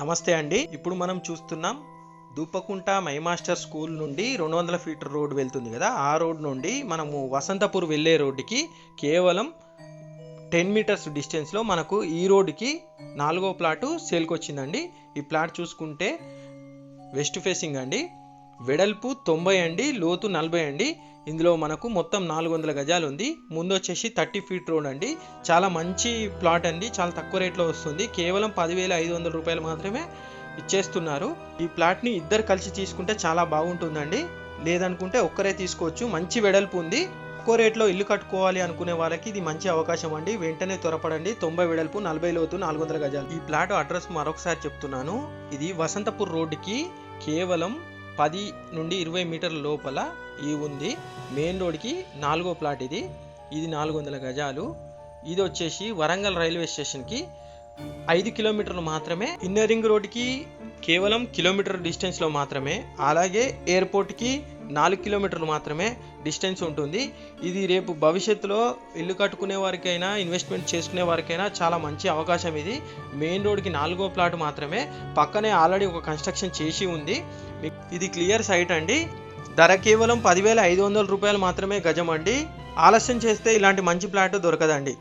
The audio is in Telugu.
నమస్తే అండి. ఇప్పుడు మనం చూస్తున్నాం దూపకుంట మై మాస్టర్ స్కూల్ నుండి రెండు వందల ఫీటర్ రోడ్ వెళ్తుంది కదా. ఆ రోడ్ నుండి మనము వసంతపూర్ వెళ్ళే రోడ్డుకి కేవలం టెన్ మీటర్స్ డిస్టెన్స్లో మనకు ఈ రోడ్డుకి నాలుగో ప్లాటు సేల్కి వచ్చిందండి ఈ ప్లాట్ చూసుకుంటే వెస్ట్ ఫేసింగ్ అండి. వెడల్పు తొంభై అండి లోతు నలభై అండి. ఇందులో మనకు మొత్తం నాలుగు వందల గజాలు ఉంది. ముందు వచ్చేసి థర్టీ ఫీట్ రోడ్ అండి. చాలా మంచి ప్లాట్ అండి. చాలా తక్కువ రేట్లో వస్తుంది. కేవలం పదివేల ఐదు వందల రూపాయలు మాత్రమే ఇచ్చేస్తున్నారు. ఈ ప్లాట్ని ఇద్దరు కలిసి తీసుకుంటే చాలా బాగుంటుందండి. లేదనుకుంటే ఒక్కరే తీసుకోవచ్చు. మంచి వెడల్పు ఉంది. తక్కువ రేట్లో ఇల్లు కట్టుకోవాలి అనుకునే వాళ్ళకి ఇది మంచి అవకాశం అండి. వెంటనే త్వరపడండి. తొంభై వెడల్పు నలభై లోతు నాలుగు వందల గజాలు. ఈ ప్లాట్ అడ్రస్ మరొకసారి చెప్తున్నాను. ఇది వసంతపూర్ రోడ్డుకి కేవలం పది నుండి ఇరవై మీటర్ల లోపల ఈ ఉంది. మెయిన్ రోడ్కి నాలుగో ప్లాట్ ఇది. ఇది నాలుగు వందల గజాలు. ఇది వచ్చేసి వరంగల్ రైల్వే స్టేషన్కి ఐదు కిలోమీటర్లు మాత్రమే. ఇన్నర్ రింగ్ రోడ్కి కేవలం కిలోమీటర్ డిస్టెన్స్లో మాత్రమే. అలాగే ఎయిర్పోర్ట్కి నాలుగు కిలోమీటర్లు మాత్రమే డిస్టెన్స్ ఉంటుంది. ఇది రేపు భవిష్యత్తులో ఇల్లు కట్టుకునే వారికైనా ఇన్వెస్ట్మెంట్ చేసుకునే వారికైనా చాలా మంచి అవకాశం ఇది. మెయిన్ రోడ్కి నాలుగో ప్లాట్ మాత్రమే. పక్కనే ఆల్రెడీ ఒక కన్స్ట్రక్షన్ చేసి ఉంది. ఇది క్లియర్ సైట్ అండి. ధర కేవలం పదివేల ఐదు వందల రూపాయలు మాత్రమే గజం అండి ఆలస్యం చేస్తే ఇలాంటి మంచి ప్లాట్ దొరకదండి.